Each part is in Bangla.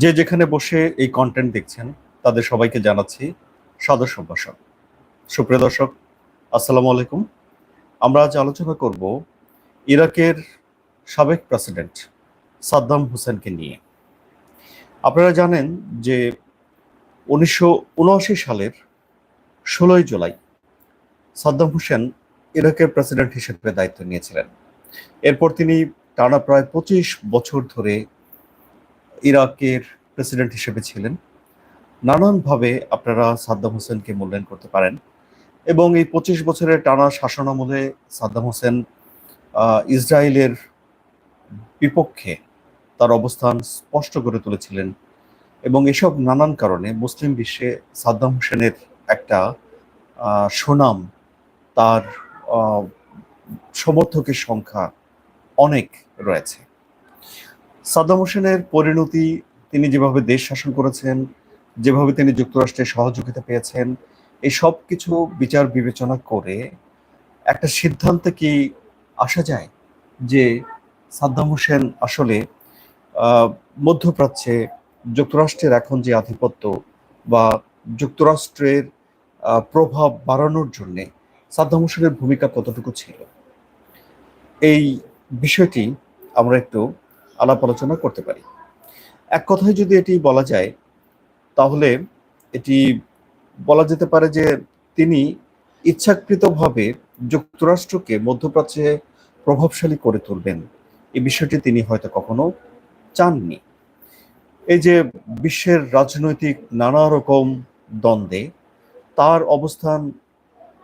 যে যেখানে বসে এই কন্টেন্ট দেখছেন, তাদের সবাইকে জানাচ্ছি সাদর সম্ভাষণ। সুপ্রিয় দর্শক, আসসালামু আলাইকুম। আমরা আজ আলোচনা করব ইরাকের সাবেক প্রেসিডেন্ট সাদ্দাম হোসেনকে নিয়ে। আপনারা জানেন যে উনিশশো উনআশি সালের ষোলোই জুলাই সাদ্দাম হোসেন ইরাকের প্রেসিডেন্ট হিসেবে দায়িত্ব নিয়েছিলেন। এরপর তিনি টানা প্রায় পঁচিশ বছর ধরে ইরাকের প্রেসিডেন্ট হিসেবে ছিলেন। নানানভাবে আপনারা সাদ্দাম হোসেনকে মূল্যায়ন করতে পারেন এবং এই পঁচিশ বছরের টানা শাসন আমলে সাদ্দাম হোসেন ইসরায়েলের বিপক্ষে তার অবস্থান স্পষ্ট করে তুলেছিলেন এবং এসব নানান কারণে মুসলিম বিশ্বে সাদ্দাম হোসেনের একটা সুনাম তার সমর্থকের সংখ্যা অনেক রয়েছে। সাদ্দাম হোসেনের পরিণতি তিনি যেভাবে দেশ শাসন করেছেন, যেভাবে তিনি যুক্তরাষ্ট্রের সহযোগিতা পেয়েছেন, এই সব কিছু বিচার বিবেচনা করে একটা সিদ্ধান্তে কি আসা যায় যে সাদ্দাম হোসেন আসলে মধ্যপ্রাচ্যে যুক্তরাষ্ট্রের এখন যে আধিপত্য বা যুক্তরাষ্ট্রের প্রভাব বাড়ানোর জন্য সাদ্দাম হোসেনের ভূমিকা কতটুকু ছিল? এই বিষয়টি আমরা একটু আলাপ আলোচনা করতে পারি। এক কথায় যদি এটি বলা যায়, তাহলে এটি বলা যেতে পারে যে তিনি ইচ্ছাকৃতভাবে যুক্তরাষ্ট্রকে মধ্যপ্রাচ্যে প্রভাবশালী করে তুলবেন। এই বিষয়টি তিনি হয়তো কখনো চাননি। এই যে বিশ্বের রাজনৈতিক নানা রকম দ্বন্দ্বে, তার অবস্থান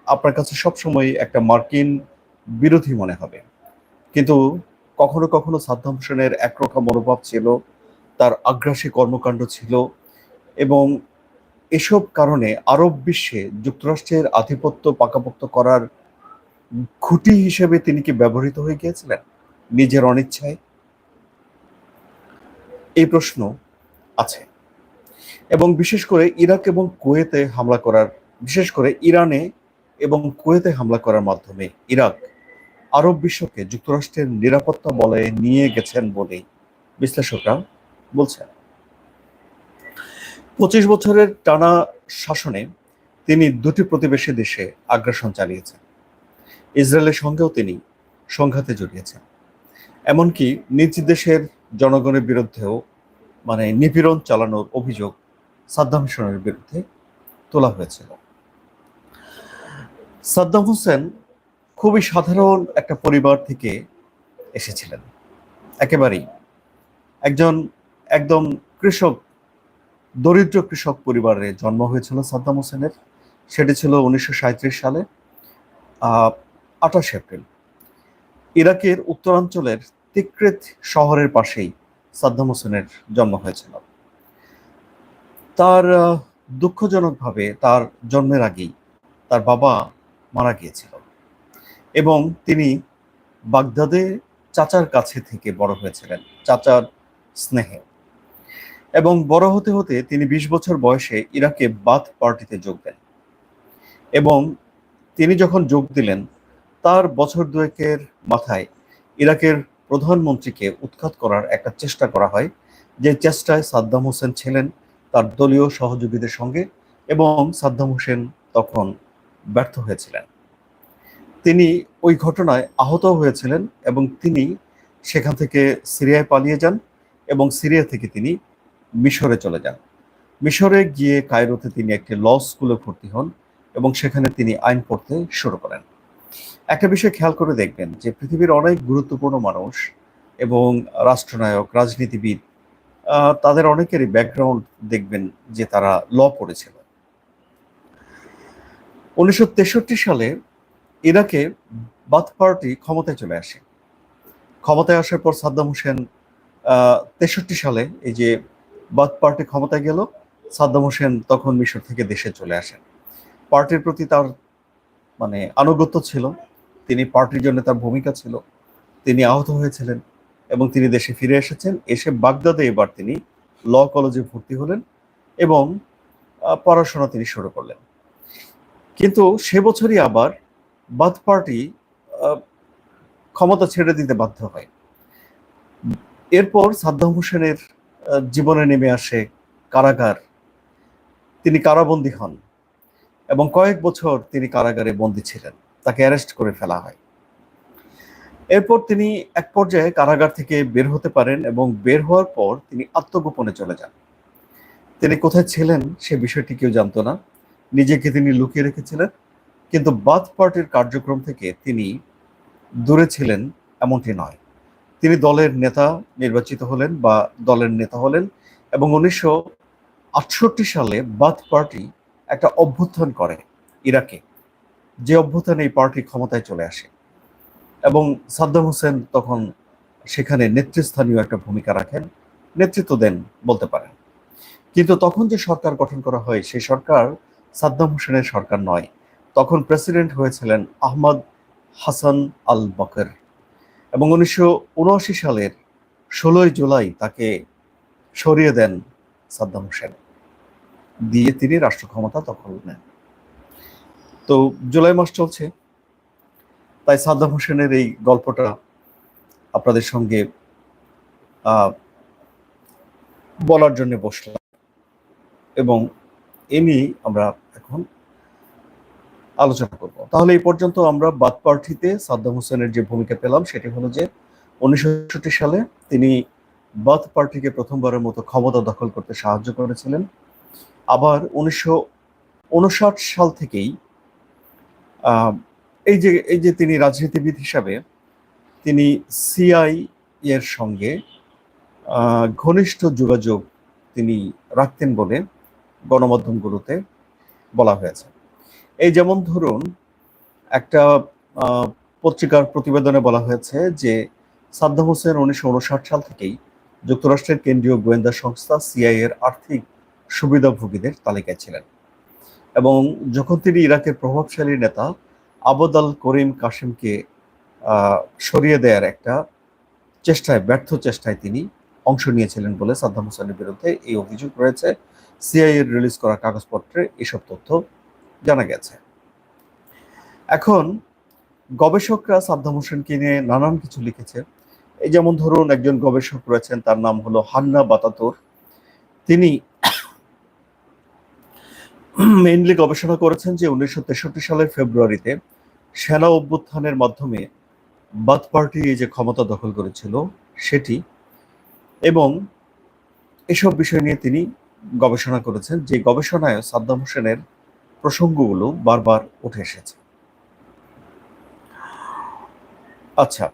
আপনার কাছে সবসময় একটা মার্কিন বিরোধী মনে হবে। কিন্তু কখনো কখনো সাদ্দাম হোসেনের একরকম মনোভাব ছিল, তার আগ্রাসী কর্মকাণ্ড ছিল এবং এসব কারণে আরব বিশ্বে যুক্তরাষ্ট্রের আধিপত্য পাকাপোক্ত করার খুঁটি হিসেবে তিনি কি ব্যবহৃত হয়ে গিয়েছিলেন? নিজের অনিচ্ছায়? এই প্রশ্ন আছে। এবং বিশেষ করে ইরাক এবং কুয়েতে হামলা করার, বিশেষ করে ইরানে এবং কুয়েতে হামলা করার মাধ্যমে, ইরাক আরব বিশ্বকে যুক্তরাষ্ট্রের নিরাপত্তা বলয়ে নিয়ে গেছেন বলেই বিশ্লেষকরা বলছেন। পঁচিশ বছরের টানা শাসনে তিনি দুটি প্রতিবেশী দেশে আগ্রাসন চালিয়েছেন। ইসরায়েলের সঙ্গেও তিনি সংঘাতে জড়িয়েছেন। এমনকি নিজ দেশের জনগণের বিরুদ্ধেও মানে নিপীড়ন চালানোর অভিযোগ সাদ্দাম হোসেনের বিরুদ্ধে তোলা হয়েছিল। সাদ্দাম হোসেন খুবই সাধারণ একটা পরিবার থেকে এসেছিলেন। একেবারেই। একজন একদম কৃষক, দরিদ্র কৃষক পরিবারে জন্ম হয়েছিল সাদ্দাম হোসেনের। সেটি ছিল উনিশশো সাঁইত্রিশ সালে আঠাশ এপ্রিল। ইরাকের উত্তরাঞ্চলের তিক্রেত শহরের পাশেই সাদ্দাম হোসেনের জন্ম হয়েছিল। তার দুঃখজনকভাবে তার জন্মের আগেই তার বাবা মারা গিয়েছিল। এবং তিনি বাগদাদে চাচার কাছে থেকে বড় হয়েছিলেন, চাচার স্নেহে। এবং বড় হতে হতে তিনি বিশ বছর বয়সে ইরাকে বাথ পার্টিতে যোগ দেন। এবং তিনি যখন যোগ দিলেন, তার বছর দুয়েকের মাথায় ইরাকের প্রধানমন্ত্রীকে উৎখাত করার একটা চেষ্টা করা হয়, যে চেষ্টায় সাদ্দাম হোসেন ছিলেন তার দলীয় সহযোগীদের সঙ্গে এবং সাদ্দাম হোসেন তখন ব্যর্থ হয়েছিলেন। তিনি ওই ঘটনায় আহত হয়েছিলেন এবং তিনি সেখান থেকে সিরিয়ায় পালিয়ে যান এবং সিরিয়া থেকে তিনি মিশরে চলে যান। মিশরে গিয়ে কায়রোতে তিনি একটি ল স্কুলে ভর্তি হন এবং সেখানে তিনি আইন পড়তে শুরু করেন। একটা বিষয় খেয়াল করে দেখবেন যে পৃথিবীর অনেক গুরুত্বপূর্ণ মানুষ এবং রাষ্ট্রনায়ক, রাজনীতিবিদ তাদের অনেকেরই ব্যাকগ্রাউন্ড দেখবেন যে তারা ল পড়েছিল। উনিশশো তেষট্টি সালে ইরাকে বাথ পার্টি ক্ষমতায় চলে আসে। ক্ষমতায় আসার পর সাদ্দাম হোসেন তেষট্টি সালে এই যে বাথ পার্টি ক্ষমতায় গেল, সাদ্দাম হোসেন তখন মিশর থেকে দেশে চলে আসেন। পার্টির প্রতি তার মানে আনুগত্য ছিল, তিনি পার্টির জন্য তার ভূমিকা ছিল, তিনি আহত হয়েছিলেন এবং তিনি দেশে ফিরে এসেছেন। এসে বাগদাদে এবার তিনি ল কলেজে ভর্তি হলেন এবং পড়াশোনা তিনি শুরু করলেন। কিন্তু সে বছরই আবার বাথ পার্টি ক্ষমতা ছেড়ে দিতে বাধ্য হয়। এরপর সাদ্দাম হোসেনের জীবনে নেমে আসে কারাগার। তিনি কারাবন্দী হন এবং কয়েক বছর তিনি কারাগারে বন্দী ছিলেন। তাকে অ্যারেস্ট করে ফেলা হয়। এরপর তিনি এক পর্যায়ে কারাগার থেকে বের হতে পারেন এবং বের হওয়ার পর তিনি আত্মগোপনে চলে যান। তিনি কোথায় ছিলেন সে বিষয়টি কেউ জানতো না। নিজেকে তিনি লুকিয়ে রেখেছিলেন। কিন্তু বাথ পার্টির কার্যক্রম থেকে তিনি দূরে ছিলেন এমনটি নয়। তিনি দলের নেতা নির্বাচিত হলেন বা দলের নেতা হলেন এবং উনিশশো আটষট্টি সালে বাথ পার্টি একটা অভ্যুত্থান করে ইরাকে। যে অভ্যুত্থানে এই পার্টি ক্ষমতায় চলে আসে এবং সাদ্দাম হোসেন তখন সেখানে নেতৃস্থানীয় একটা ভূমিকা রাখেন, নেতৃত্ব দেন বলতে পারেন। কিন্তু তখন যে সরকার গঠন করা হয়, সেই সরকার সাদ্দাম হোসেনের সরকার নয়। তখন প্রেসিডেন্ট হয়েছিলেন আহমদ হাসান আল বকর। এবং উনিশশো উনআশি সালের ষোলোই জুলাই তাকে সরিয়ে দেন সাদ্দাম হোসেন। দিয়ে তিনি রাষ্ট্র ক্ষমতা দখল নেন। তো জুলাই মাস চলছে। তাই সাদ্দাম হোসেনের এই গল্পটা আপনাদের সঙ্গে বলার জন্য বসলাম। এবং এ নিয়েই আমরা এখন আলোচনা করব। তাহলে এই পর্যন্ত আমরা বাদ পার্টিতে সাদ্দাম হোসেনের যে ভূমিকা পেলাম, সেটি হলো যে উনিশশো সালে তিনি বাথ পার্টিকে প্রথমবারের মতো ক্ষমতা দখল করতে সাহায্য করেছিলেন। আবার উনিশশো উনষাট সাল থেকেই এই যে এই যে তিনি রাজনীতিবিদ হিসাবে তিনি সিআই এর সঙ্গে ঘনিষ্ঠ যোগাযোগ তিনি রাখতেন বলে গণমাধ্যমগুলোতে বলা হয়েছে। এই যেমন ধরুন, একটা পত্রিকার প্রতিবেদনে বলা হয়েছে যে সাদ্দাম হোসেন উনিশশো উনষাট সাল থেকেই যুক্তরাষ্ট্রের কেন্দ্রীয় গোয়েন্দা সংস্থা সিআই এর আর্থিক সুবিধাভোগীদের তালিকায় ছিলেন এবং যখন তিনি ইরাকের প্রভাবশালী নেতা আবদ আল করিম কাসিমকে সরিয়ে দেওয়ার একটা চেষ্টায়, ব্যর্থ চেষ্টায় তিনি অংশ নিয়েছিলেন বলে সাদ্দাম হোসেনের বিরুদ্ধে এই অভিযোগ রয়েছে। সিআই এর রিলিজ করা কাগজপত্রে এসব তথ্য জানা গেছে। এখন গবেষকরা সাদ্দাম হোসেনকে নিয়ে নানান কিছু লিখেছে। এই যেমন ধরুন, একজন গবেষক রয়েছেন, তার নাম হলো হান্না বাতাতুর। তিনি মেইনলি গবেষণা করেছেন যে উনিশশো তেষট্টি সালের ফেব্রুয়ারিতে সেনা অভ্যুত্থানের মাধ্যমে বাথ পার্টি যে ক্ষমতা দখল করেছিল সেটি এবং এসব বিষয় নিয়ে তিনি গবেষণা করেছেন। যে গবেষণায় সাদ্দাম হোসেনের প্রসঙ্গগুলো বারবার উঠে এসেছে। আচ্ছা।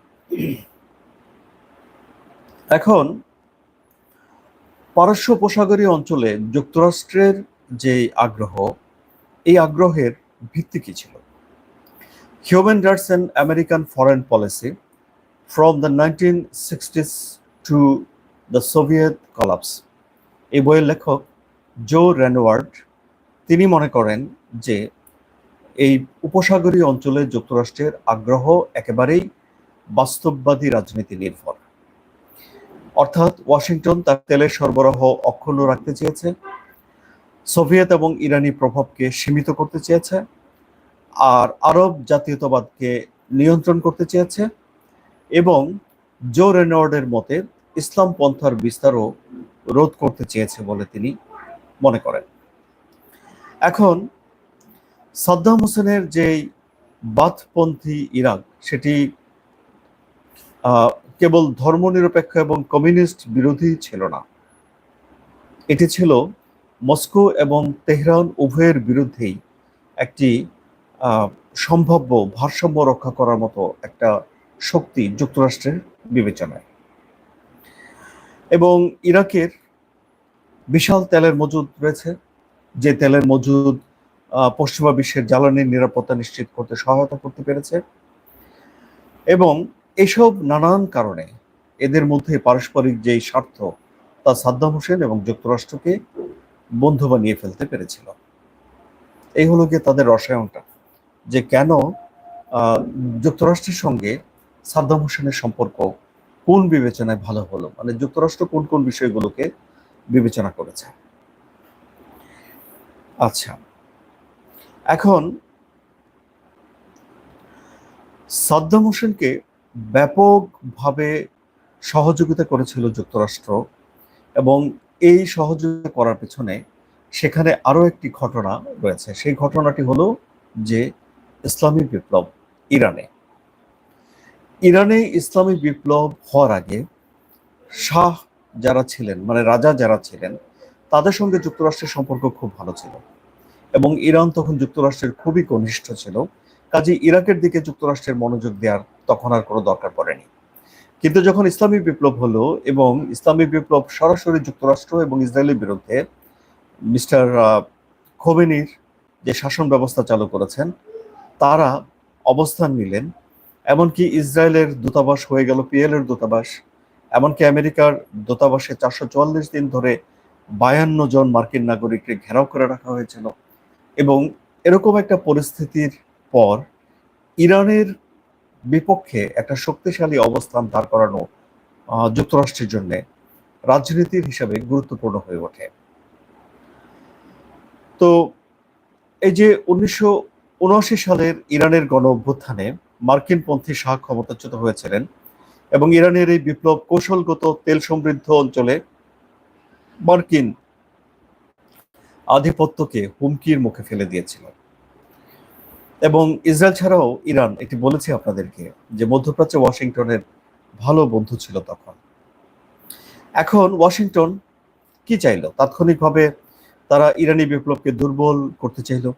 এখন পারস্য উপসাগরীয় অঞ্চলে যুক্তরাষ্ট্রের যে আগ্রহ, এই আগ্রহের ভিত্তি কি ছিল? Human rights and American foreign policy from the nineteen sixties to the Soviet collapse. এই বইয়ের লেখক জো রেনওয়ার্ড তিনি মনে করেন যে এই উপসাগরীয় অঞ্চলে যুক্তরাষ্ট্রের আগ্রহ একেবারেই বাস্তববাদী রাজনীতি নির্ভর। অর্থাৎ ওয়াশিংটন তার তেলের সরবরাহ অক্ষুণ্ণ রাখতে চেয়েছে, সোভিয়েত এবং ইরানি প্রভাবকে সীমিত করতে চেয়েছে, আর আরব জাতীয়তাবাদকে নিয়ন্ত্রণ করতে চেয়েছে এবং জো রেনওয়ার্ডের মতে ইসলাম পন্থার বিস্তারও রোধ করতে চেয়েছে বলে তিনি মনে করেন। এখন সাদ্দাম হোসেনের যে বাথপন্থী ইরাক, সেটি কেবল ধর্মনিরপেক্ষ এবং কমিউনিস্ট বিরোধী ছিল না। এটি ছিল মস্কো এবং তেহরান উভয়ের বিরুদ্ধেই একটি সম্ভাব্য ভারসাম্য রক্ষা করার মতো একটা শক্তি যুক্তরাষ্ট্রের বিবেচনায়। এবং ইরাকের বিশাল তেলের মজুদ রয়েছে। যে তেলের মজুদ পশ্চিমা বিশ্বের জ্বালানির নিরাপত্তা নিশ্চিত করতে সহায়তা করতে পেরেছে। এবং এসব নানান কারণে এদের মধ্যে পারস্পরিক যেই স্বার্থ, তা সাদ্দাম হোসেন এবং যুক্তরাষ্ট্রকে বন্ধু বানিয়ে ফেলতে পেরেছিল। এই হলো গিয়ে তাদের রসায়নটা, যে কেন যুক্তরাষ্ট্রের সঙ্গে সাদ্দাম হোসেনের সম্পর্ক কোন বিবেচনায় ভালো হলো? মানে যুক্তরাষ্ট্র কোন কোন বিষয়গুলোকে বিবেচনা করেছে? আচ্ছা। এখন সাদ্দাম হোসেনকে ব্যাপকভাবে সহযোগিতা করেছিল যুক্তরাষ্ট্র এবং এই সহযোগিতা করার পেছনে সেখানে আরও একটি ঘটনা রয়েছে। সেই ঘটনাটি হলো যে ইসলামী বিপ্লব ইরানে। ইরানে ইসলামী বিপ্লব হওয়ার আগে শাহ যারা ছিলেন মানে রাজা যারা ছিলেন তাদের সঙ্গে যুক্তরাষ্ট্রের সম্পর্ক খুব ভালো ছিল। এবং ইরান তখন যুক্তরাষ্ট্রের খুবই ঘনিষ্ঠ ছিল। কাজে ইরাকের দিকে যুক্তরাষ্ট্রের মনোযোগ দেওয়ার তখন আর কোনো দরকার পড়েনি। কিন্তু যখন ইসলামী বিপ্লব হলো এবং ইসলামী বিপ্লব সরাসরি যুক্তরাষ্ট্র এবং ইসরায়েলের বিরুদ্ধে মিস্টার খোবেনির যে শাসন ব্যবস্থা চালু করেছেন, তারা অবস্থান নিলেন। এমনকি ইসরায়েলের দূতাবাস হয়ে গেল, পিএলের দূতাবাস। এমনকি আমেরিকার দূতাবাসে চারশো চুয়াল্লিশ দিন ধরে বায়ান্ন জন মার্কিন নাগরিককে ঘেরাও করে রাখা হয়েছিল। এবং এরকম একটা পরিস্থিতির পর ইরানের বিপক্ষে একটা শক্তিশালী অবস্থান দাঁড় করানো যুক্তরাষ্ট্রের জন্য রাজনীতির হিসাবে গুরুত্বপূর্ণ হয়ে ওঠে। তো এই যে উনিশশো উনআশি সালের ইরানের গণ অভ্যুত্থানে মার্কিনপন্থী শাহ ক্ষমতাচ্যুত হয়েছিলেন এবং ইরানের এই বিপ্লব কৌশলগত তেল সমৃদ্ধ অঞ্চলে মার্কিন আধিপত্যকে হুমকির মুখে ফেলে দিয়েছিল। এবং ইসরায়েল ছাড়াও ইরান এটি বলেছে আপনাদেরকে যে মধ্যপ্রাচ্যে ওয়াশিংটনের ভালো বন্ধু ছিল তখন। এখন ওয়াশিংটন কি চাইল? তাৎক্ষণিকভাবে তারা ইরানি বিপ্লবকে দুর্বল করতে চাইল,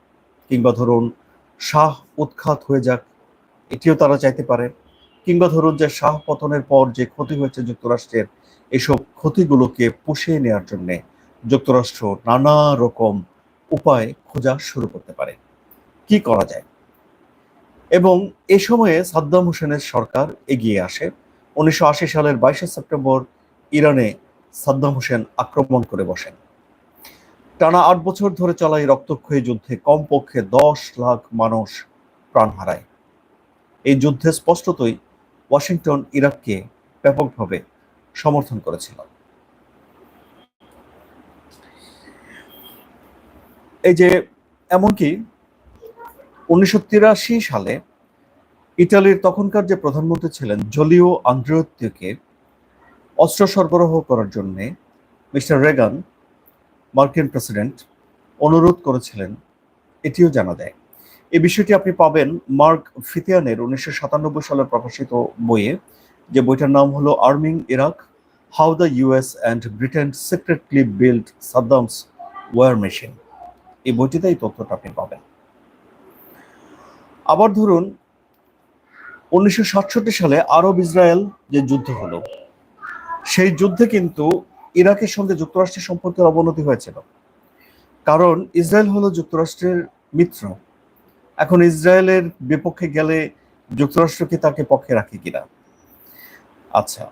কিংবা ধরুন শাহ উৎখাত হয়ে যাক, এটিও তারা চাইতে পারে, কিংবা ধরুন যে শাহ পতনের পর যে ক্ষতি হয়েছে যুক্তরাষ্ট্রের এসব ক্ষতিগুলোকে পুষিয়ে নেওয়ার জন্য যুক্তরাষ্ট্র নানা রকম উপায় খোঁজা শুরু করতে পারে। কি করা যায়? এবং এ সময়ে সাদ্দাম হোসেনের সরকার এগিয়ে আসে। উনিশশো আশি সালের বাইশে সেপ্টেম্বর ইরানে সাদ্দাম হোসেন আক্রমণ করে বসেন। টানা আট বছর ধরে চলা এই রক্তক্ষয়ী যুদ্ধে কমপক্ষে দশ লাখ মানুষ প্রাণ হারায়। এই যুদ্ধে স্পষ্টতই ওয়াশিংটন ইরাককে ব্যাপকভাবে সমর্থন করেছিল। এই যে, এমনকি উনিশশো তিরাশি সালে ইটালির তখনকার যে প্রধানমন্ত্রী ছিলেন জলিও আন্দ্রিয়ত্তিকে অস্ত্র সরবরাহ করার জন্যে মিস্টার রেগান, মার্কিন প্রেসিডেন্ট, অনুরোধ করেছিলেন, এটিও জানা দেয় এই বিষয়টি আপনি পাবেন মার্ক ফিতিয়ানের উনিশশো সাতানব্বই সালে প্রকাশিত বইয়ে, যে বইটার নাম হলো arming Iraq how the US and Britain secretly build Saddam's war machine এই বইটিতে এই তথ্যটা আপনি পাবেন। আবার ধরুন, উনিশশো সাতষট্টি সালে আরব ইসরায়েল যে যুদ্ধ হলো, সেই যুদ্ধে কিন্তু ইরাকের সঙ্গে যুক্তরাষ্ট্রের সম্পর্কের অবনতি হয়েছিল। কারণ ইসরায়েল হলো যুক্তরাষ্ট্রের মিত্র। এখন ইসরায়েলের বিপক্ষে গেলে যুক্তরাষ্ট্র কি তাকে পক্ষে রাখে কিনা? আচ্ছা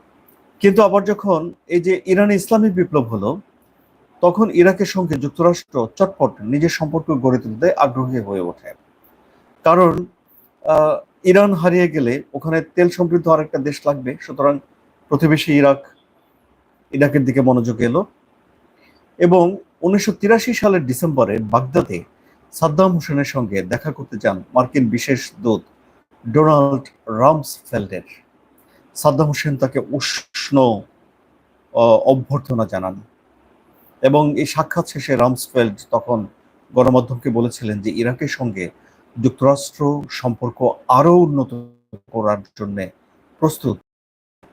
কিন্তু আবার যখন এই যে ইরানে ইসলামিক বিপ্লব হলো, তখন ইরাকের সঙ্গে যুক্তরাষ্ট্র চটপট নিজের সম্পর্ক গড়ে তুলতে আগ্রহী হয়ে ওঠে। কারণ ইরান হারিয়ে গেলে ওখানে তেল সমৃদ্ধ আরেকটা দেশ লাগবে, সুতরাং প্রতিবেশী ইরাক ইরাকের দিকে মনোযোগ এলো এবং উনিশশো তিরাশি সালের ডিসেম্বরে বাগদাদে সাদ্দাম হোসেনের সঙ্গে দেখা করতে যান মার্কিন বিশেষ দূত ডোনাল্ড রামসফেল্ডের। সাদ্দাম হোসেন তাকে উষ্ণ অভ্যর্থনা জানান। এবং এই সাক্ষাৎ শেষে রামসফেল্ড তখন গণমাধ্যমকে বলেছিলেন যে ইরাকের সঙ্গে যুক্তরাষ্ট্র সম্পর্ক আরও উন্নত করার জন্য প্রস্তুত,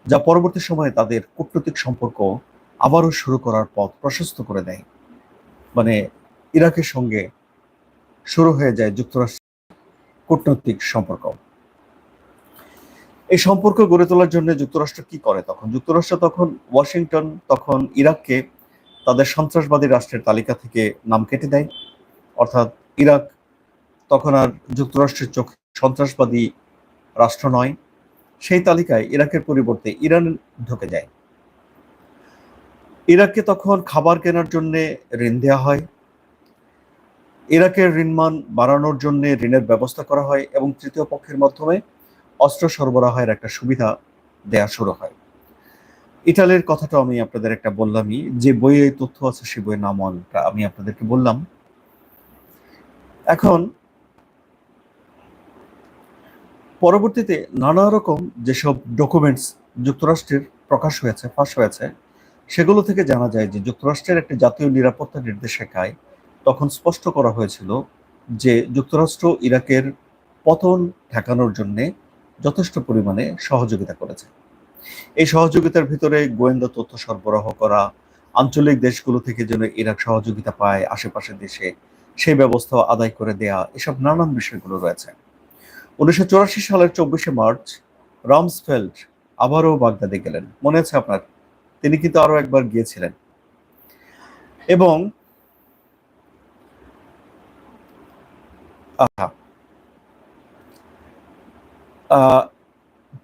যা পরবর্তী সময়ে তাদের কূটনৈতিক সম্পর্ক আবারও শুরু করার পথ প্রশস্ত করে দেয়। মানে ইরাকের সঙ্গে শুরু হয়ে যায় যুক্তরাষ্ট্র কূটনৈতিক সম্পর্ক। এই সম্পর্ক গড়ে তোলার জন্য যুক্তরাষ্ট্র কি করে তখন? যুক্তরাষ্ট্র তখন ওয়াশিংটন, তখন ইরাককে তাদের সন্ত্রাসবাদী রাষ্ট্রের তালিকা থেকে নাম কেটে দেয়। অর্থাৎ ইরাক তখন আর যুক্তরাষ্ট্রের চোখে সন্ত্রাসবাদী রাষ্ট্র নয়। সেই তালিকায় ইরাকের পরিবর্তে ইরান ঢুকে যায়। ইরাককে তখন খাবার কেনার জন্য ঋণ দেওয়া হয়। ইরাকের ঋণমান বাড়ানোর জন্য ঋণের ব্যবস্থা করা হয় এবং তৃতীয় পক্ষের মাধ্যমে অস্ত্র সরবরাহের একটা সুবিধা দেয়া শুরু হয়। ইটালির কথাটা আমি আপনাদের একটা বললামই, যে বইয়ে তথ্য আছে সে বইয়ের নাম আমি আপনাদেরকে বললাম। এখন, পরবর্তীতে নানা রকম যেসব ডকুমেন্টস যুক্তরাষ্ট্রের প্রকাশ হয়েছে, ফাঁস হয়েছে, সেগুলো থেকে জানা যায় যে যুক্তরাষ্ট্রের একটি জাতীয় নিরাপত্তা নির্দেশিকায় তখন স্পষ্ট করা হয়েছিল যে যুক্তরাষ্ট্র ইরাকের পতন ঠেকানোর জন্য যথেষ্ট পরিমাণে সহযোগিতা করেছে। এই সহযোগিতার ভিতরে গোয়েন্দা তথ্য সরবরাহ করা আঞ্চলিক দেশগুলো থেকে যেন ইরাক সহযোগিতা পায় আশেপাশের দেশে সেই ব্যবস্থা আদায় করে দেয়া এসব নানান বিষয়গুলো রয়েছে। উনিশশো চুরাশি সালের চব্বিশে মার্চ রামসফেল্ড আবারও বাগদাদে গেলেন। মনে আছে আপনার? তিনি কিন্তু আরও একবার গিয়েছিলেন। এবং আহ,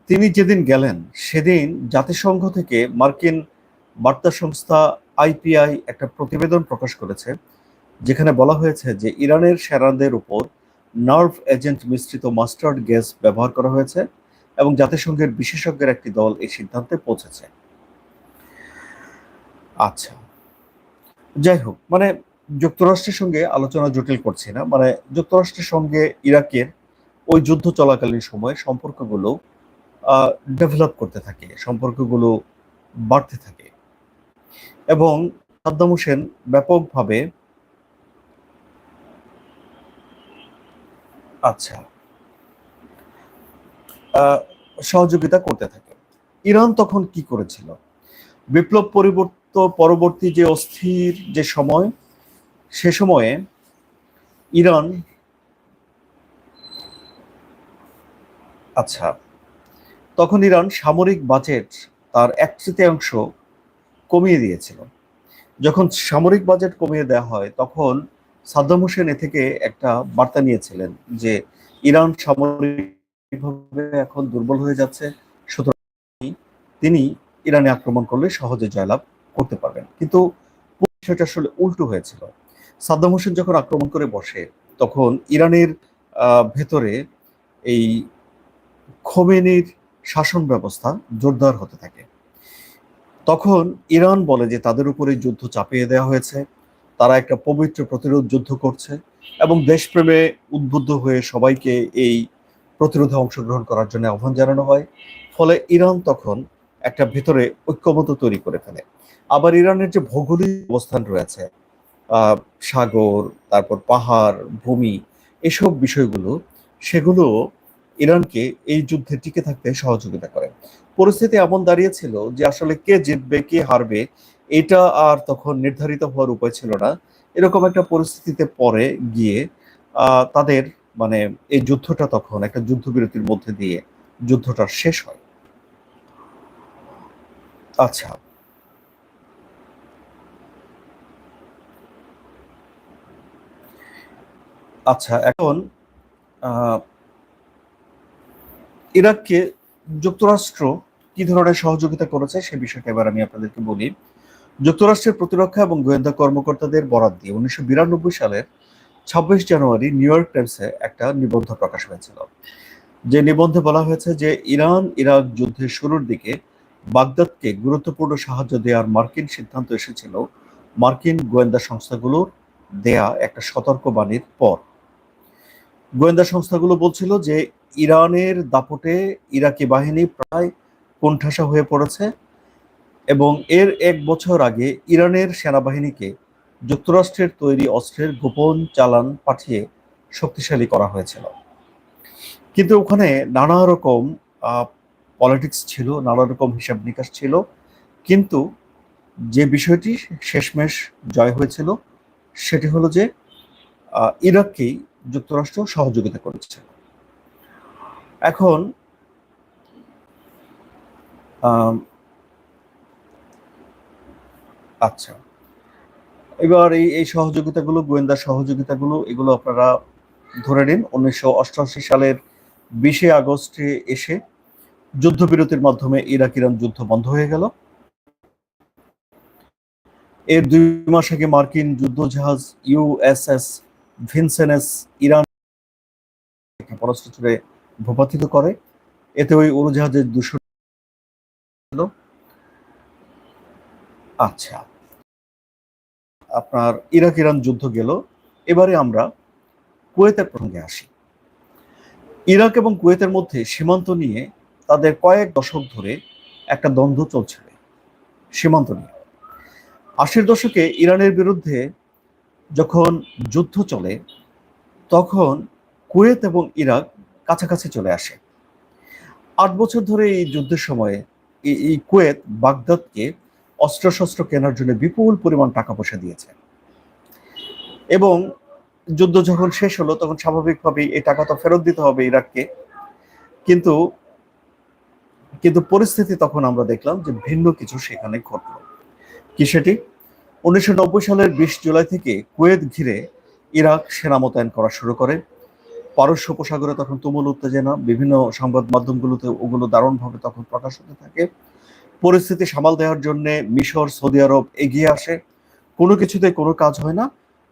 তিনি যেদিন গেলেন, সেদিন জাতিসংঘ থেকে মার্কিন বার্তা সংস্থা আইপিআই একটা প্রতিবেদন প্রকাশ করেছে, যেখানে বলা হয়েছে যে ইরানের সেনাদের উপর নার্ভ এজেন্ট মিশ্রিত মাস্টার্ড গ্যাস ব্যবহার করা হয়েছে এবং জাতিসংঘের বিশেষজ্ঞের একটি দল এই সিদ্ধান্তে পৌঁছেছে। আচ্ছা যাই হোক মানে যুক্তরাষ্ট্রের সঙ্গে আলোচনা জটিল করছি না মানে যুক্তরাষ্ট্রের সঙ্গে ইরাকের ওই যুদ্ধ চলাকালীন সময়ে সম্পর্কগুলো ডেভেলপ করতে থাকে, সম্পর্কগুলো বাড়তে থাকে। এবং সাদ্দাম হোসেন ব্যাপকভাবে আচ্ছা সহযোগিতা করতে থাকে। ইরান তখন কি করেছিল? বিপ্লব পরিবর্ত, পরবর্তী যে অস্থির যে সময়, সে সময়ে ইরান আচ্ছা তখন ইরান সামরিক বাজেট তার এক তৃতীয়াংশ কমিয়ে দিয়েছিল। যখন সামরিক বাজেট কমিয়ে দেওয়া হয়, তখন সাদ্দাম হোসেন এ থেকে একটা বার্তা নিয়েছিলেন যে, ইরান সামরিকভাবে এখন দুর্বল হয়ে যাচ্ছে, সুতরাং তিনি ইরানে আক্রমণ করলে সহজে জয়লাভ করতে পারবেন। কিন্তু আসলে উল্টো হয়েছিল। সাদ্দাম হোসেন যখন আক্রমণ করে বসে, তখন ইরানের ভেতরে এই খোমেনির শাসন ব্যবস্থা জোরদার হতে থাকে। তখন ইরান বলে যে তাদের উপরে যুদ্ধ চাপিয়ে দেওয়া হয়েছে। তারা একটা পবিত্র প্রতিরোধ যুদ্ধ করছে এবং দেশপ্রেমে উদ্বুদ্ধ হয়ে সবাইকে এই প্রতিরোধে অংশগ্রহণ করার জন্য আহ্বান জানানো হয়। ফলে ইরান তখন একটা ভেতরে ঐক্যমত তৈরি করে ফেলে। আবার ইরানের যে ভৌগোলিক অবস্থান রয়েছে সাগর, তারপর পাহাড়, ভূমি, এসব বিষয়গুলো, সেগুলো ইরানকে এই যুদ্ধে টিকে থাকতে সহযোগিতা করে। পরিস্থিতি এমন দাঁড়িয়েছিল যে আসলে কে জিতবে, কে হারবে, এটা আর তখন নির্ধারিত হওয়ার উপায় ছিল না। এরকম একটা পরিস্থিতিতে পরে গিয়ে তাদের মানে এই যুদ্ধটা তখন একটা যুদ্ধবিরতির মধ্যে দিয়ে যুদ্ধটা শেষ হয়। আচ্ছা। আচ্ছা এখন ইরাককে যুক্তরাষ্ট্র কি ধরনের সহযোগিতা করেছে সে বিষয়টা এবার আমি আপনাদেরকে বলি। যুক্তরাষ্ট্রের প্রতিরক্ষা এবং গোয়েন্দা কর্মকর্তাদের বরাদ দিয়ে উনিশশো বিরানব্বই সালের ছাব্বিশ জানুয়ারি নিউ ইয়র্ক টাইমসে একটা নিবন্ধ প্রকাশ হয়েছিল। যে নিবন্ধে বলা হয়েছে যে ইরান ইরাক যুদ্ধের শুরুর দিকে বাগদাদকে গুরুত্বপূর্ণ সাহায্য দেওয়ার মার্কিন সিদ্ধান্ত এসেছিল। মার্কিন গোয়েন্দা সংস্থাগুলোর দেয়া একটা সতর্কবাণীর পর। গোয়েন্দা সংস্থাগুলো বলছিল যে ইরানের দাপটে ইরাকি বাহিনী প্রায় কোণঠাসা হয়ে পড়েছে এবং এর এক বছর আগে ইরানের সেনাবাহিনীকে যুক্তরাষ্ট্রের তৈরি অস্ত্রের গোপন চালান পাঠিয়ে শক্তিশালী করা হয়েছিল। কিন্তু ওখানে নানা রকম পলিটিক্স ছিল, নানা রকম হিসাব নিকাশ ছিল। কিন্তু যে বিষয়টি শেষমেশ জয় হয়েছিল, সেটি হলো যে ইরাককেই যুক্তরাষ্ট্র সহযোগিতা করেছে। এখন আচ্ছা। এবার এই এই সহযোগিতাগুলো, গোয়েন্দা সহযোগিতাগুলো, এগুলো আপনারা ধরে নিন, উনিশশো অষ্টআশি সালের বিশে আগস্টে এসে যুদ্ধবিরতির মাধ্যমে ইরাক ইরান যুদ্ধ বন্ধ হয়ে গেল। এর দুই মাস আগে মার্কিন যুদ্ধজাহাজ ইউএসএস ভিনসেনেস ইরান ভূপাতিত করে। এতে ওই উড়োজাহাজের দুশো আচ্ছা আপনার ইরাক ইরান যুদ্ধ গেল। এবারে আমরা কুয়েতের প্রসঙ্গে আসি। ইরাক এবং কুয়েতের মধ্যে সীমান্ত নিয়ে তাদের কয়েক দশক ধরে একটা দ্বন্দ্ব চলছিল সীমান্ত নিয়ে। আশির দশকে ইরানের বিরুদ্ধে যখন যুদ্ধ চলে, তখন কুয়েত এবং ইরাক কাছাকাছি চলে আসে। আট বছর ধরে এই যুদ্ধের সময়ে এই- কুয়েত বাগদাদকে অস্ত্রশস্ত্র কেনার জন্য বিপুল পরিমাণ টাকা পয়সা দিয়েছে। এবং যুদ্ধ যখন শেষ হলো, তখন স্বাভাবিকভাবেই এই টাকা তো ফেরত দিতে হবে ইরাককে। কিন্তু কিন্তু পরিস্থিতি তখন আমরা দেখলাম যে ভিন্ন কিছু সেখানে ঘটলো। কি সেটি? উনিশশো নব্বই সালের বিশ জুলাই থেকে কুয়েত ঘিরে ইরাক সেনা মোতায়েন করা শুরু করে। পারস্য উপসাগরে তখন তুমুল উত্তেজনা, বিভিন্ন সংবাদ মাধ্যমগুলোতে ওগুলো দারুণভাবে তখন প্রকাশ হতে থাকে। পরিস্থিতি সামাল দেওয়ার জন্য মিশর, সৌদি আরব এগিয়ে আসে। কোনো কিছুতে কোনো কাজ হয় না।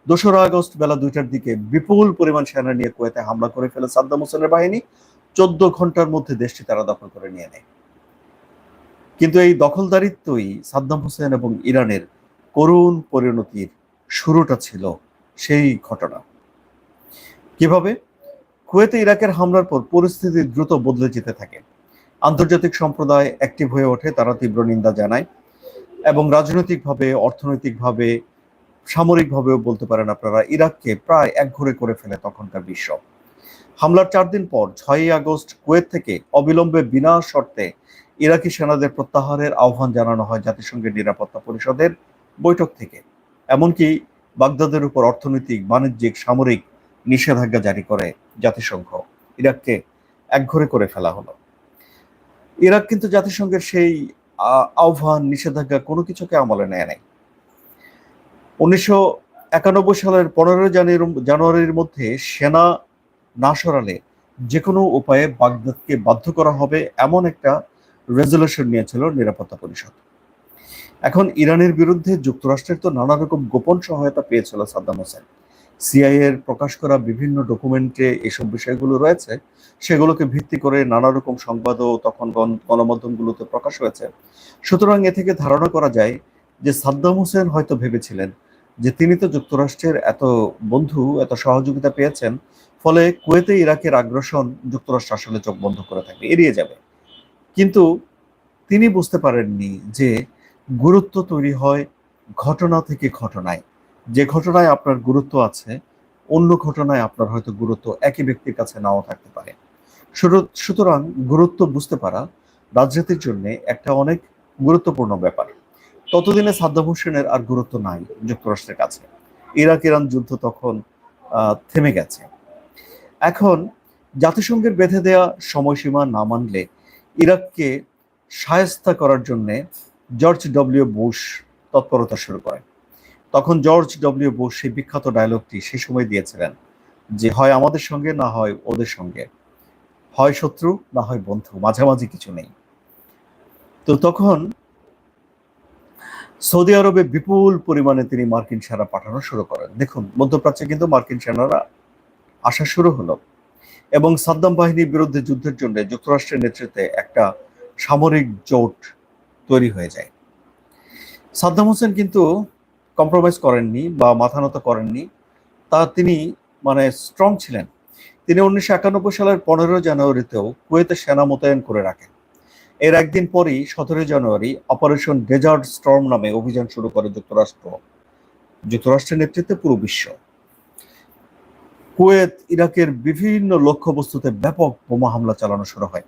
দোসরা আগস্ট বেলা দুইটার দিকে বিপুল পরিমাণ সেনা নিয়ে কুয়েতে হামলা করে ফেলে সাদ্দাম হোসেনের বাহিনী। চোদ্দ ঘণ্টার মধ্যে দেশটি তারা দখল করে নিয়ে নেয়। কিন্তু এই দখলদারিত্বই সাদ্দাম হোসেন এবং ইরানের করুণ পরিণতির শুরুটা ছিল সেই ঘটনা। কীভাবে? কুয়েতে ইরাকের হামলার পর পরিস্থিতি দ্রুত বদলে যেতে থাকে। আন্তর্জাতিক সম্প্রদায় অ্যাক্টিভ হয়ে ওঠে, তারা তীব্র নিন্দা জানায় এবং রাজনৈতিকভাবে, অর্থনৈতিকভাবে, সামরিকভাবেও বলতে পারেন আপনারা, ইরাককে প্রায় একঘরে করে ফেলে তখনকার বিশ্ব। হামলার চার দিন পর, ছয়ই আগস্ট, কুয়েত থেকে অবিলম্বে বিনা শর্তে ইরাকি সেনাদের প্রত্যাহারের আহ্বান জানানো হয় জাতিসংঘের নিরাপত্তা পরিষদের বৈঠক থেকে। এমনকি বাগদাদের উপর অর্থনৈতিক, বাণিজ্যিক, সামরিক নিষেধাজ্ঞা জারি করে জাতিসংঘ। ইরাককে একঘরে করে ফেলা হলো। ইরাক কিন্তু জাতিসংঘের সেই আহ্বান, নিষেধাজ্ঞা কোনো কিছুকে আমলে নেয় নাই। উনিশশো একানব্বই সালের জানুয়ারি, জানুয়ারির মধ্যে সেনা না সরালে যে কোনো উপায়ে বাগদাদকে বাধ্য করা হবে এমন একটা রেজলিউশন নিয়েছিল নিরাপত্তা পরিষদ। এখন ইরানের বিরুদ্ধে যুক্তরাষ্ট্রের তো নানা রকম গোপন সহায়তা পেয়েছিল সাদ্দাম হোসেন। সিআইএ এর প্রকাশ করা বিভিন্ন ডকুমেন্টে এসব বিষয়গুলো রয়েছে, সেগুলোকে ভিত্তি করে নানা রকম সংবাদও তখন গণ- গণমাধ্যমগুলোতে প্রকাশ হয়েছে। সুতরাং এ থেকে ধারণা করা যায় যে সাদ্দাম হোসেন হয়তো ভেবেছিলেন যে তিনি তো যুক্তরাষ্ট্রের এত বন্ধু, এত সহযোগিতা পেয়েছেন, ফলে কুয়েতে ইরাকের আগ্রাসন যুক্তরাষ্ট্র আসলে চোখ বন্ধ করে থাকবে, এড়িয়ে যাবে। কিন্তু তিনি বুঝতে পারেননি যে গুরুত্ব তৈরি হয় ঘটনা থেকে ঘটনায়। যে ঘটনায় আপনার গুরুত্ব আছে, অন্য ঘটনায় আপনার হয়তো গুরুত্ব একই ব্যক্তির কাছে নাও থাকতে পারে। সুতরাং- গুরুত্ব বুঝতে পারা রাজনীতির জন্য একটা অনেক গুরুত্বপূর্ণ ব্যাপার। ততদিনে সাদ্দাম হোসেনের আর গুরুত্ব নাই যুক্তরাষ্ট্রের কাছে। ইরাক ইরান যুদ্ধ তখন থেমে গেছে। এখন জাতিসংঘের বেঁধে দেওয়া সময়সীমা না মানলে ইরাককে সায়স্তা করার জন্য জর্জ ডব্লিউ বুশ তৎপরতা শুরু করেন। তখন জর্জ ডব্লিউ বুশ সেই বিখ্যাত ডায়লগটি সেই সময় দিয়েছিলেন যে হয় আমাদের সঙ্গে না হয় ওদের সঙ্গে। হয় শত্রু না হয় বন্ধু, মাঝামাঝি কিছু নেই। তো তখন সৌদি আরবে বিপুল পরিমাণে তিনি মার্কিন সেনা পাঠানো শুরু করেন। দেখুন, মধ্যপ্রাচ্যে কিন্তু মার্কিন সেনারা আসা শুরু হলো এবং সাদ্দাম বাহিনীর বিরুদ্ধে যুদ্ধের জন্য যুক্তরাষ্ট্রের নেতৃত্বে একটা সামরিক জোট তৈরি হয়ে যায়। সাদ্দাম হোসেন কিন্তু কম্প্রোমাইজ করেননি বা মাথা নত করেননি, তা তিনি মানে স্ট্রং ছিলেন। তিনি উনিশশো একানব্বই সালের পনেরো জানুয়ারিতেও কুয়েতে সেনা মোতায়েন করে রাখেন। এর একদিন পরই সতেরোই জানুয়ারি অপারেশন ডেজার্ট স্টর্ম নামে অভিযান শুরু করে যুক্তরাষ্ট্র। যুক্তরাষ্ট্রের নেতৃত্বে পুরো বিশ্ব। কুয়েত, ইরাকের বিভিন্ন লক্ষ্যবস্তুতে ব্যাপক বোমা হামলা চালানো শুরু হয়।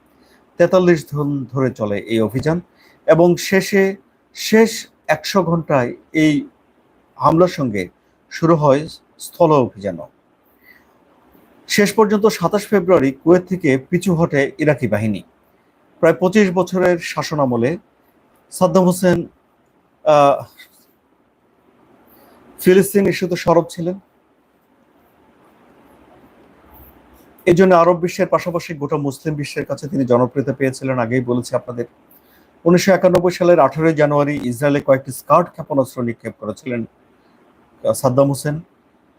তেতাল্লিশ দিন ধরে চলে এই অভিযান এবং শেষে শেষ একশো ঘন্টায় এই হামলার সঙ্গে শুরু হয় স্থল অভিযানও শেষ পর্যন্ত সাতাশ ফেব্রুয়ারি কুয়েত থেকে পিছু হটে ইরাকি বাহিনী। প্রায় পঁচিশ বছরের শাসন আমলে সাদ্দাম হোসেন ফিলিস্তিন ইস্যুতে সরব ছিলেন। এই জন্য আরব বিশ্বের পাশাপাশি গোটা মুসলিম বিশ্বের কাছে তিনি জনপ্রিয়তা পেয়েছিলেন, আগেই বলেছি আপনাদের। উনিশশো একানব্বই সালের আঠারোই জানুয়ারি ইসরায়েলে কয়েকটি স্কার্ট ক্ষেপণাস্ত্র নিক্ষেপ করেছিলেন। সাদ্দাম হোসেন,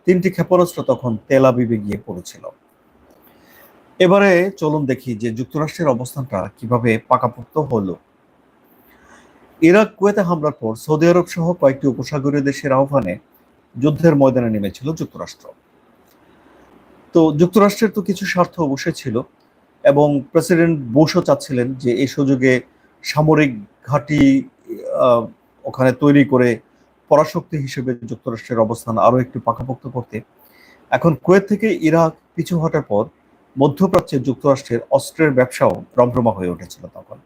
তিনটি ক্ষেপণাস্ত্র তখন তেল আবিবে গিয়ে পড়েছিল। এবারে চলুন দেখি যে যুক্তরাষ্ট্রের অবস্থানটা কীভাবে পাকাপোক্ত হলো। ইরাক কুয়েতে হামলার পর সৌদি আরব সহ কয়েকটি উপসাগরীয় দেশের আহ্বানে যুদ্ধের ময়দানে নেমেছিল যুক্তরাষ্ট্র। তো যুক্তরাষ্ট্রের তো কিছু স্বার্থ অবশ্যই ছিল এবং প্রেসিডেন্ট বুশও চাচ্ছিলেন যে এই সুযোগে সামরিক ঘাঁটি ওখানে তৈরি করে পরাশক্তি হিসেবে যুক্তরাষ্ট্রের অবস্থান আরও একটু পাকাপোক্ত করতে, এখন কুয়েত থেকে ইরাক পিছু হটার পর মধ্যপ্রাচ্যে যুক্তরাষ্ট্রের অস্ত্রের ব্যবসাও রমরমা হয়ে উঠেছিল তখন।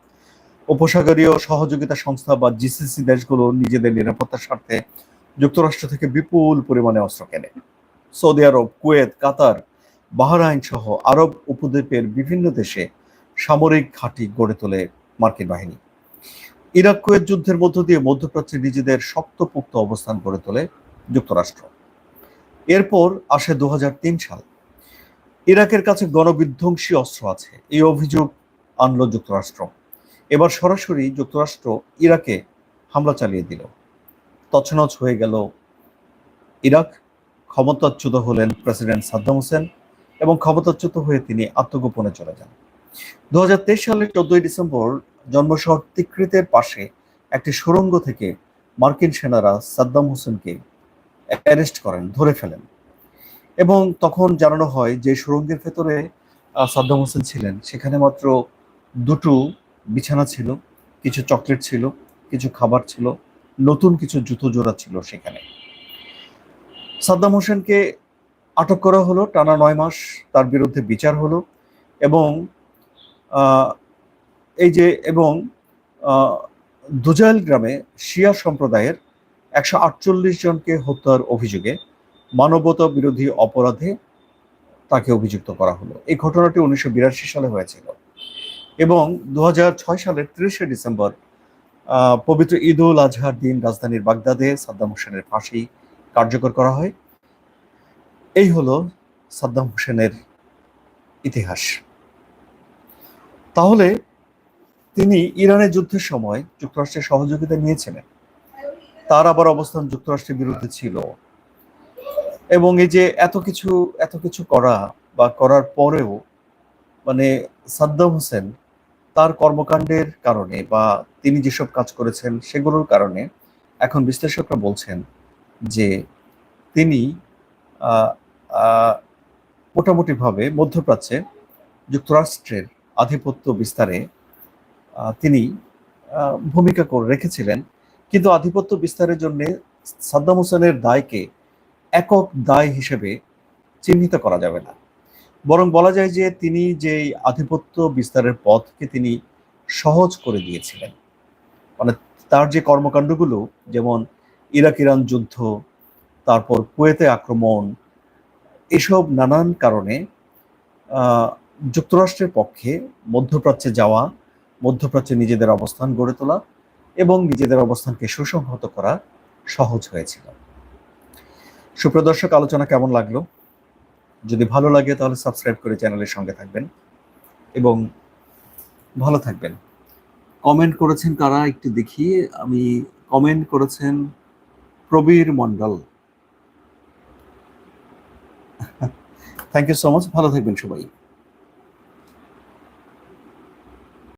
উপসাগরীয় সহযোগিতা সংস্থা বা জিসিসি দেশগুলো নিজেদের নিরাপত্তার স্বার্থে যুক্তরাষ্ট্র থেকে বিপুল পরিমাণে অস্ত্র কেনে। Saudi Arab, Kuwait, Qatar, Bahrain সহ আরব উপদ্বীপের বিভিন্ন দেশে সামরিক ঘাঁটি গড়ে তোলে মার্কিন বাহিনী। ইরাক যুদ্ধের মধ্য দিয়ে মধ্যপ্রাচ্যে নিজেদের শক্তপোক্ত অবস্থান গড়ে তোলে যুক্তরাষ্ট্র। এরপর আসে দু হাজার তিন সাল। ইরাকের কাছে গণবিধ্বংসী অস্ত্র আছে। এই অভিযোগ আনল যুক্তরাষ্ট্র। এবার সরাসরি যুক্তরাষ্ট্র ইরাকে হামলা চালিয়ে দিল। তছনছ হয়ে গেল ইরাক। ক্ষমতাচ্যুত হলেন প্রেসিডেন্ট সাদ্দাম হোসেন এবং ক্ষমতাচ্যুত হয়ে তিনি আত্মগোপনে চলে যান। দু হাজার তেইশ সালের চোদ্দই ডিসেম্বর জন্মশহর তিকৃতের পাশে একটি সুরঙ্গ থেকে মার্কিন সেনারা সাদ্দাম হোসেনকে অ্যারেস্ট করেন, ধরে ফেলেন। এবং তখন জানানো হয় যে সুরঙ্গের ভেতরে সাদ্দাম হোসেন ছিলেন। সেখানে মাত্র দুটো বিছানা ছিল, কিছু চকলেট ছিল, কিছু খাবার ছিল, নতুন কিছু জুতো জোড়া ছিল সেখানে। সাদ্দাম হোসেনকে আটক করা হলো, টানা নয় মাস তার বিরুদ্ধে বিচার হলো এবং এই যে এবং দুজাইল গ্রামে শিয়া সম্প্রদায়ের একশো আটচল্লিশ জনকে হত্যার অভিযোগে মানবতা বিরোধী অপরাধে তাকে অভিযুক্ত করা হলো। এই ঘটনাটি উনিশশো বিরাশি সালে হয়েছিল এবং দু হাজার ছয় সালের তিরিশে ডিসেম্বর পবিত্র ঈদ উল আজহার দিন রাজধানীর বাগদাদে সাদ্দাম হোসেনের ফাঁসি কার্যকর করা হয়। এই হলো সাদ্দাম হোসেনের ইতিহাস। তাহলে তিনি ইরানের যুদ্ধের সময় যুক্তরাষ্ট্রের সহযোগিতা নিয়েছিলেন। তার আবার অবস্থান যুক্তরাষ্ট্রের বিরুদ্ধে ছিল। এবং এই যে এত কিছু এত কিছু করা বা করার পরেও মানে সাদ্দাম হোসেন তার কর্মকাণ্ডের কারণে বা তিনি যেসব কাজ করেছেন সেগুলোর কারণে এখন বিশ্লেষকরা বলছেন যে তিনি মোটামুটিভাবে মধ্যপ্রাচ্যে যুক্তরাষ্ট্রের আধিপত্য বিস্তারে তিনি ভূমিকা করে রেখেছিলেন। কিন্তু আধিপত্য বিস্তারের জন্য সাদ্দাম হোসেনের দায়কে একক দায় হিসেবে চিহ্নিত করা যাবে না। বরং বলা যায় যে তিনি যে আধিপত্য বিস্তারের পথকে তিনি সহজ করে দিয়েছিলেন। মানে তার যে কর্মকাণ্ডগুলো, যেমন ইরাক ইরান যুদ্ধ, তারপর কুয়েতে আক্রমণ, এসব নানান কারণে যুক্তরাষ্ট্রের পক্ষে মধ্যপ্রাচ্যে যাওয়া মধ্যপ্রাচ্যে নিজেদের অবস্থান গড়ে তোলা এবং নিজেদের অবস্থানকে সুসংহত করা সহজ হয়েছিল। সুপ্রদর্শক আলোচনা কেমন লাগল? যদি ভালো লাগে, তাহলে সাবস্ক্রাইব করে চ্যানেলের সঙ্গে থাকবেন এবং ভালো থাকবেন। কমেন্ট করেছেন কারা? একটু দেখি আমি কমেন্ট করেছেন Probir Mondal. Thank you so much ভালো থাকবেন সবাই।